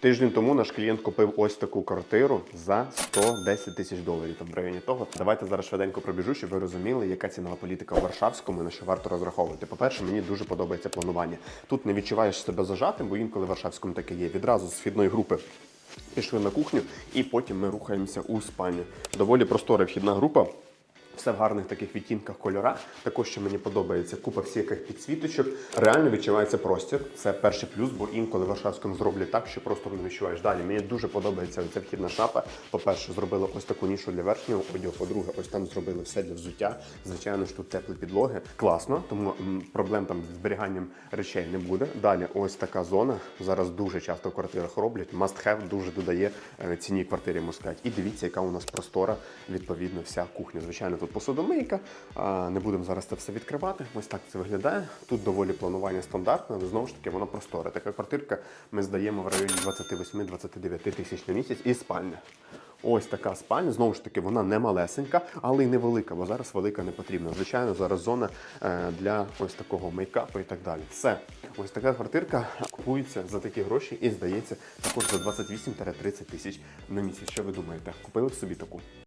Тиждень тому наш клієнт купив ось таку квартиру за 110 тисяч доларів. Там в районі того. Давайте зараз швиденько пробіжу, щоб ви розуміли, яка цінова політика в Варшавському, і на що варто розраховувати. По-перше, мені дуже подобається планування. Тут не відчуваєш себе зажатим, бо інколи в Варшавському таке є. Відразу з вхідної групи пішли на кухню, і потім ми рухаємося у спальню. Доволі простора вхідна група. Все в гарних таких відтінках кольора. Також що мені подобається купа всяких підсвіточок. Реально відчувається простір. Це перший плюс, бо інколи Варшавському зроблять так, що просто не відчуваєш. Далі мені дуже подобається ця вхідна шапа. По-перше, зробили ось таку нішу для верхнього одягу. По-друге, ось там зробили все для взуття. Звичайно ж тут теплі підлоги. Класно, тому проблем там з зберіганням речей не буде. Далі ось така зона. Зараз дуже часто в квартирах роблять. Must have дуже додає е, ціні квартирі, можна сказати. І дивіться, яка у нас простора, відповідно, вся кухня. Звичайно, тут посудомийка. Не будемо зараз це все відкривати. Ось так це виглядає. Тут доволі планування стандартне, але знову ж таки воно просторе. Така квартирка ми здаємо в районі 28-29 тисяч на місяць і спальня. Ось така спальня. Знову ж таки, вона не малесенька, але й не велика, бо зараз велика не потрібна. Звичайно, зараз зона е, для ось такого мейкапу і так далі. Все. Ось така квартирка купується за такі гроші і здається також за 28-30 тисяч на місяць. Що ви думаєте? Купили собі таку?